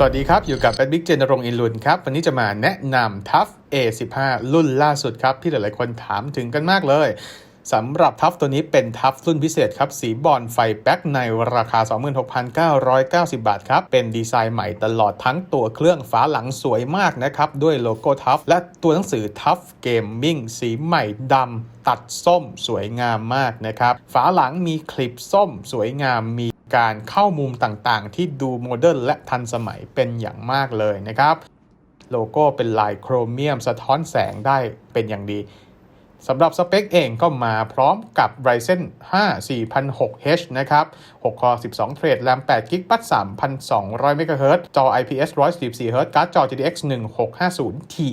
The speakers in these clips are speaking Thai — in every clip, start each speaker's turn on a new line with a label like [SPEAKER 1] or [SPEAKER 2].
[SPEAKER 1] สวัสดีครับ อยู่กับเป็นบิ๊กเจนรงอินลุนครับ วันนี้จะมาแนะนำทัฟ A15 รุ่นล่าสุดครับ ที่หลายๆคนถามถึงกันมากเลยสำหรับทัฟตัวนี้เป็นทัฟรุ่นพิเศษครับ สีบอลไฟแบ็กในราคา 26,990 บาทครับ เป็นดีไซน์ใหม่ตลอดทั้งตัวเครื่องฝาหลังสวยมากนะครับ ด้วยโลโก้ทัฟและตัวหนังสือทัฟเกมมิ่งสีใหม่ดำตัดส้มสวยงามมากนะครับ ฝาหลังมีคลิปส้มสวยงามมี การเข้ามุมต่างๆ ที่ดูโมเดิร์นและทันสมัยเป็นอย่างมากเลยนะครับ โลโก้เป็นลายโครเมียมสะท้อนแสงได้เป็นอย่างดี สำหรับสเปคเองก็มาพร้อมกับ Ryzen 5 4006H นะครับ 6 คอ 12 เทรดแรม8 g b บัต3,200 MHz จอ IPS 114 Hz การ์ดจอ GTX 1650 Ti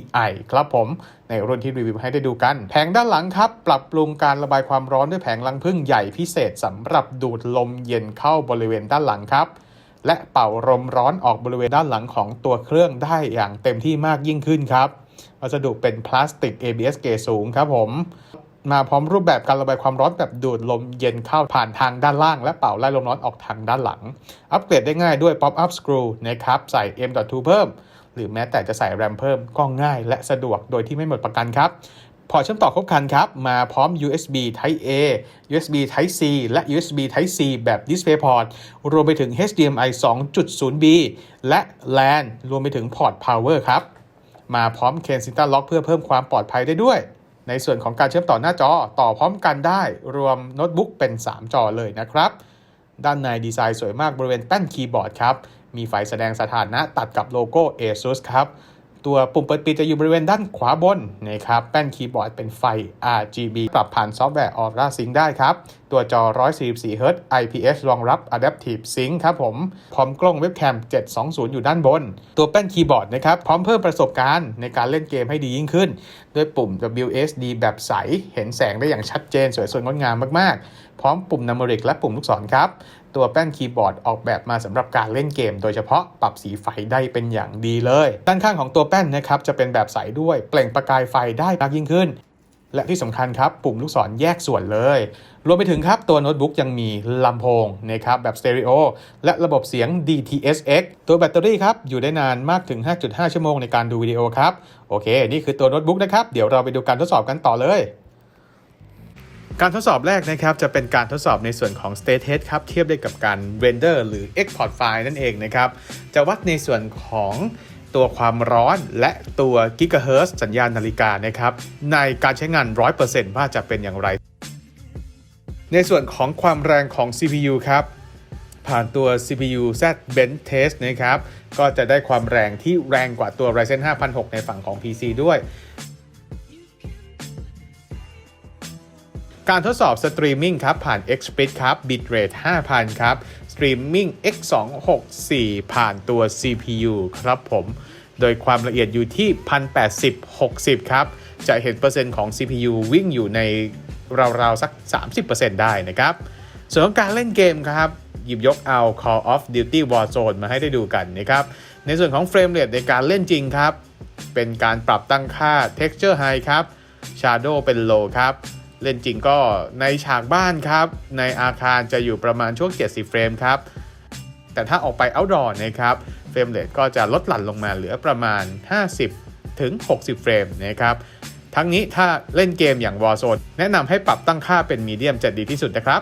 [SPEAKER 1] ครับผม ในรุ่นที่รีวิวให้ได้ดูกัน แผงด้านหลังครับ ปรับปรุงการระบายความร้อนด้วยแผงรังพึ่งใหญ่พิเศษสำหรับดูดลมเย็นเข้าบริเวณด้านหลังครับและเป่าลมร้อนออกบริเวณด้านหลังของตัวเครื่องได้อย่างเต็มที่มากยิ่งขึ้นครับ วัสดุเป็นพลาสติก ABS เกรดสูงครับผม มาพร้อมรูปแบบการระบายความร้อนแบบดูดลมเย็นเข้าผ่านทางด้านล่าง และเป่าไล่ลมร้อนออกทางด้านหลัง อัปเกรดได้ง่ายด้วย Pop Up Screw นะครับ ใส่ M.2 เพิ่ม หรือแม้แต่จะใส่แรมเพิ่มก็ง่ายและสะดวกโดยที่ไม่หมดประกันครับพอเชื่อมต่อครบครันครับ มาพร้อม USB Type A USB Type C และ USB Type C แบบ DisplayPort รวมไปถึง HDMI 2.0B และ LAN รวมไปถึงพอร์ต Power ครับ มาพร้อม Kensington Lock เพื่อเพิ่มความปลอดภัยได้ด้วย ในส่วนของการเชื่อมต่อหน้าจอต่อพร้อมกันได้ รวมโน้ตบุ๊กเป็น 3 จอเลยนะครับ ด้านในดีไซน์สวยมากบริเวณแป้นคีย์บอร์ดครับ มีไฟแสดงสถานะตัดกับโลโก้ ASUS ครับ ตัวปุ่มเปิดปิดจะอยู่บริเวณด้านขวาบนนะครับ แป้นคีย์บอร์ดเป็นไฟ RGB ปรับผ่านซอฟต์แวร์ Aura Sync ได้ครับตัวจอ 144 Hz IPS รองรับ Adaptive Sync ครับผม พร้อมกล้องเว็บแคม 720 อยู่ด้านบน ตัวแป้นคีย์บอร์ดนะครับ พร้อมเพิ่มประสบการณ์ในการเล่นเกมให้ดียิ่งขึ้น ด้วยปุ่ม WSD แบบใส เห็นแสงได้อย่างชัดเจน สวยสดงดงามมาก ๆ พร้อมปุ่มนัมเบริกและปุ่มลูกศรครับ ตัวแป้นคีย์บอร์ดออกแบบมาสำหรับการเล่นเกม โดยเฉพาะปรับสีไฟได้เป็นอย่างดีเลย ด้านข้างของตัวแป้นนะครับจะเป็นแบบใสด้วย เปล่งประกายไฟได้มากยิ่งขึ้น และที่สำคัญครับ ปุ่มลูกศรแยกส่วนเลย รวมไปถึงครับ ตัวโน้ตบุ๊กยังมีลำโพงนะครับแบบสเตอริโอและระบบเสียง DTS:X ตัวแบตเตอรี่ครับ อยู่ได้นานมากถึง 5.5 ชั่วโมงในการดูวิดีโอครับ โอเค นี่คือตัวโน้ตบุ๊กนะครับ เดี๋ยวเราไปดูการทดสอบกันต่อเลยการทดสอบแรกนะครับจะเป็นการทดสอบในส่วนของ state test ครับเทียบได้กับการ render หรือ export file นั่นเองนะครับ จะวัดในส่วนของ ตัวความร้อนและตัวกิกะเฮิรตซ์สัญญาณนาฬิกานะครับในการใช้งาน 100%ว่าจะเป็นอย่างไร ในส่วนของความแรงของ CPU ครับผ่านตัว CPU Z Bench Test นะครับ ก็จะได้ความแรงที่แรงกว่าตัว Ryzen 5006 ในฝั่งของ PC ด้วย การทดสอบสตรีมมิ่งครับ ผ่าน Xsplit ครับ bitrate 5,000 ครับ สตรีมมิ่ง X264 ผ่านตัว CPU ครับผม โดยความละเอียดอยู่ที่ 1080-60 ครับ จะเห็นเปอร์เซ็นต์ของ CPU วิ่งอยู่ในราวๆ สัก 30%ได้นะครับ ส่วนของการเล่นเกมครับ หยิบยกเอา Call of Duty Warzone มาให้ได้ดูกันนะครับ ในส่วนของเฟรมเรทในการเล่นจริงครับ เป็นการปรับตั้งค่า Texture High ครับ Shadow เป็น Low ครับ เล่นจริงก็ในฉากบ้านครับ ในอาคารจะอยู่ประมาณช่วง 70 เฟรมครับ แต่ถ้าออกไป outdoor นะครับเฟรมเรทก็จะลดหลั่นลงมาเหลือประมาณ 50 ถึง 60 เฟรมนะครับทั้งนี้ถ้าเล่นเกมอย่าง Warzone แนะนำให้ปรับตั้งค่าเป็นมีเดียมจะดีที่สุดนะครับ